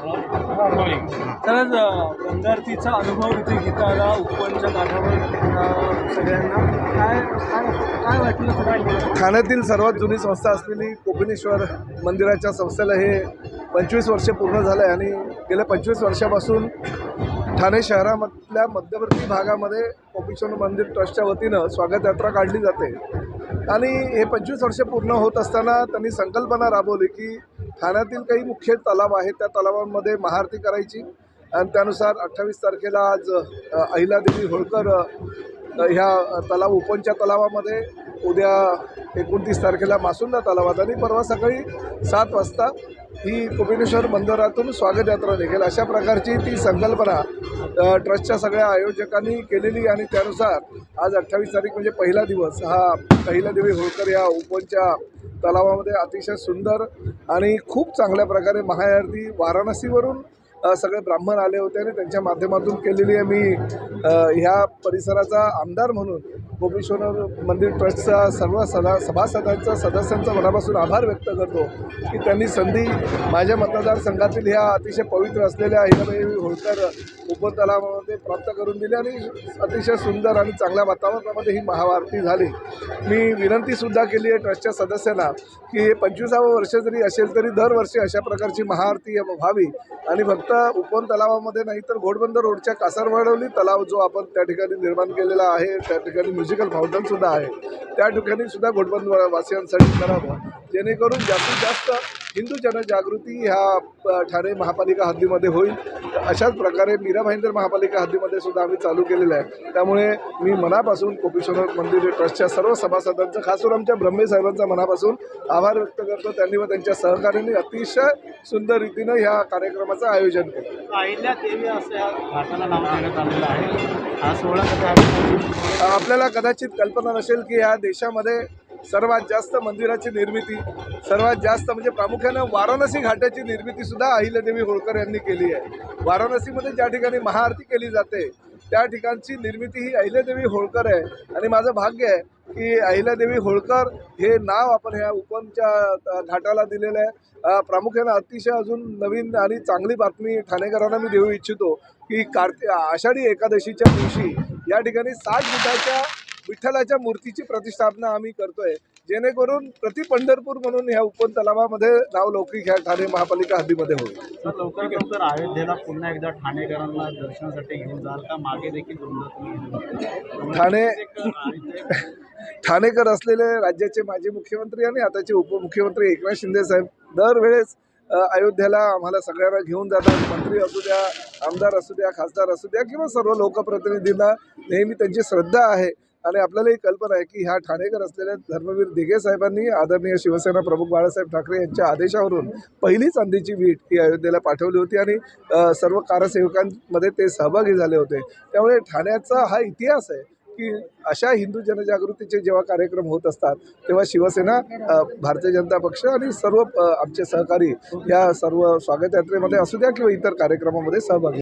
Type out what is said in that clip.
तर गंगारतीचा अनुभव इथे घेता आला उपवनच्या काठावर सगळ्यांना काय काय वाटलं सगळ्यांना? ठाण्यातील सर्वात जुनी संस्था असलेली कोपिनेश्वर मंदिराच्या संस्थेला हे पंचवीस वर्षे पूर्ण झालं आहे आणि गेल्या पंचवीस वर्षापासून ठाणे शहरामधल्या मध्यवर्ती भागामध्ये कोपेश्वर मंदिर ट्रस्टच्या वतीनं स्वागत यात्रा काढली जाते. आणि हे पंचवीस वर्षे पूर्ण होत असताना त्यांनी संकल्पना राबवली की ठाण्यातील काही मुख्य तलाव आहेत त्या तलावांमध्ये महाआरती करायची. आणि त्यानुसार अठ्ठावीस तारखेला आज अहिलादेवी होळकर ह्या तलाव उपनच्या तलावामध्ये उद्या एकोणतीस तारखेला मासुंदा तलावात आणि परवा सकाळी सात वाजता ही कोपिनेश्वर बंदरातून स्वागत यात्रा निघेल. अशा प्रकारची ती संकल्पना ट्रस्टच्या सगळ्या आयोजकांनी केलेली आणि त्यानुसार आज अठ्ठावीस तारीख म्हणजे पहिला दिवस. हा पहिला देवी होळकर या उपवनच्या तलावामध्ये अतिशय सुंदर आणि खूप चांगल्या प्रकारे महाआरती वाराणसीवरून सगळे ब्राह्मण आले होते आणि त्यांच्या माध्यमातून केलेली आहे मी ह्या परिसराचा आमदार म्हणून गोपेश्वर मंदिर ट्रस्टचा सर्व सदा सभासदांचा सदस्यांचा मनापासून आभार व्यक्त करतो की त्यांनी संधी माझ्या मतदारसंघातील ह्या अतिशय पवित्र असलेल्या हिराबाई होळकर उपतलामध्ये तलावामध्ये प्राप्त करून दिली आणि अतिशय सुंदर आणि चांगल्या वातावरणामध्ये ही महाआरती झाली. मी विनंतीसुद्धा केली आहे ट्रस्टच्या सदस्यांना की हे पंचवीसावं वर्ष जरी असेल तरी दरवर्षी अशा प्रकारची महाआरती व्हावी आणि फक्त उपवन तलावामध्ये नाही तर घोडबंदर रोडच्या कासारवाडवली तलाव जो आपण त्या ठिकाणी निर्माण केलेला आहे त्या ठिकाणी म्युझिकल फाउंटनसुद्धा आहे. त्या ठिकाणी सुद्धा घोडबंदर वासियांसाठी करावं. जेणेकरून जास्तीत जास्त हिंदू जनजागृती ह्या ठाणे महापालिका हद्दीमध्ये होईल. अशाच प्रकारे मीरा भाईंदर महापालिका हद्दीमध्ये सुद्धा आम्ही चालू केलेलं आहे. त्यामुळे मी मनापासून कोपेश्वर मंदिर ट्रस्टच्या सर्व सभासदांचं खास करून आमच्या ब्रह्मे साहेबांचा मनापासून आभार व्यक्त करतो. त्यांनी व त्यांच्या सहकार्याने अतिशय सुंदर रीतीनं ह्या कार्यक्रमाचं आयोजन केलं. अहिल्या देवी असं या घाटाला नाव देण्यात आलेलं आहे. हा सोहळा? आपल्याला कदाचित कल्पना नसेल की ह्या देशामध्ये सर्वात जास्त मंदिराची निर्मिती सर्वात जास्त म्हणजे प्रामुख्यानं वाराणसी घाटाची निर्मिती सुद्धा अहिल्यादेवी होळकर यांनी केली आहे. वाराणसीमध्ये ज्या ठिकाणी महाआरती केली जाते त्या ठिकाणची निर्मिती ही अहिल्यादेवी होळकर आहे. आणि माझं भाग्य आहे की अहिल्यादेवी होळकर हे नाव आपण ह्या उपनच्या घाटाला दिलेलं आहे. प्रामुख्यानं अतिशय अजून नवीन आणि चांगली बातमी ठाणेकरांना मी देऊ इच्छितो की कार्तिक आषाढी एकादशीच्या दिवशी या ठिकाणी साठ फुटाच्या विठ्ठलाच्या मूर्तीची प्रतिष्ठापना आम्ही करतोय. जेणेकरून प्रति पंढरपूर म्हणून ह्या उपवन तलावामध्ये नाव लौकिक ह्या ठाणे महापालिका हद्दीमध्ये होईल. लवकरात लवकर अयोध्येला पुन्हा एकदा ठाणेकरांना दर्शनासाठी घेऊन जाल का? मागे देखील. ठाणे ठाणेकर असलेले राज्याचे माजी मुख्यमंत्री आणि आताचे उपमुख्यमंत्री एकनाथ शिंदे साहेब दरवेळेस अयोध्येला आम्हाला सगळ्यांना घेऊन जातात. मंत्री असू द्या आमदार असू द्या खासदार असू द्या किंवा सर्व लोकप्रतिनिधींना नेहमी त्यांची श्रद्धा आहे. आणि आपल्याला ही कल्पना आहे की ह्या ठाणेकर असलेल्या धर्मवीर दिघे साहेबांनी आदरणीय शिवसेना प्रमुख बाळासाहेब ठाकरे यांच्या आदेशावरून पहिली चांदीची वीट ही अयोध्येला पाठवली होती आणि सर्व कारसेवकांमध्ये ते सहभागी झाले होते. त्यामुळे ठाण्याचा हा इतिहास आहे की अशा हिंदू जनजागृतीचे जेव्हा कार्यक्रम होत असतात तेव्हा शिवसेना भारतीय जनता पक्ष आणि सर्व आमचे सहकारी या सर्व स्वागत यात्रेमध्ये असू द्या किंवा इतर कार्यक्रमामध्ये सहभागी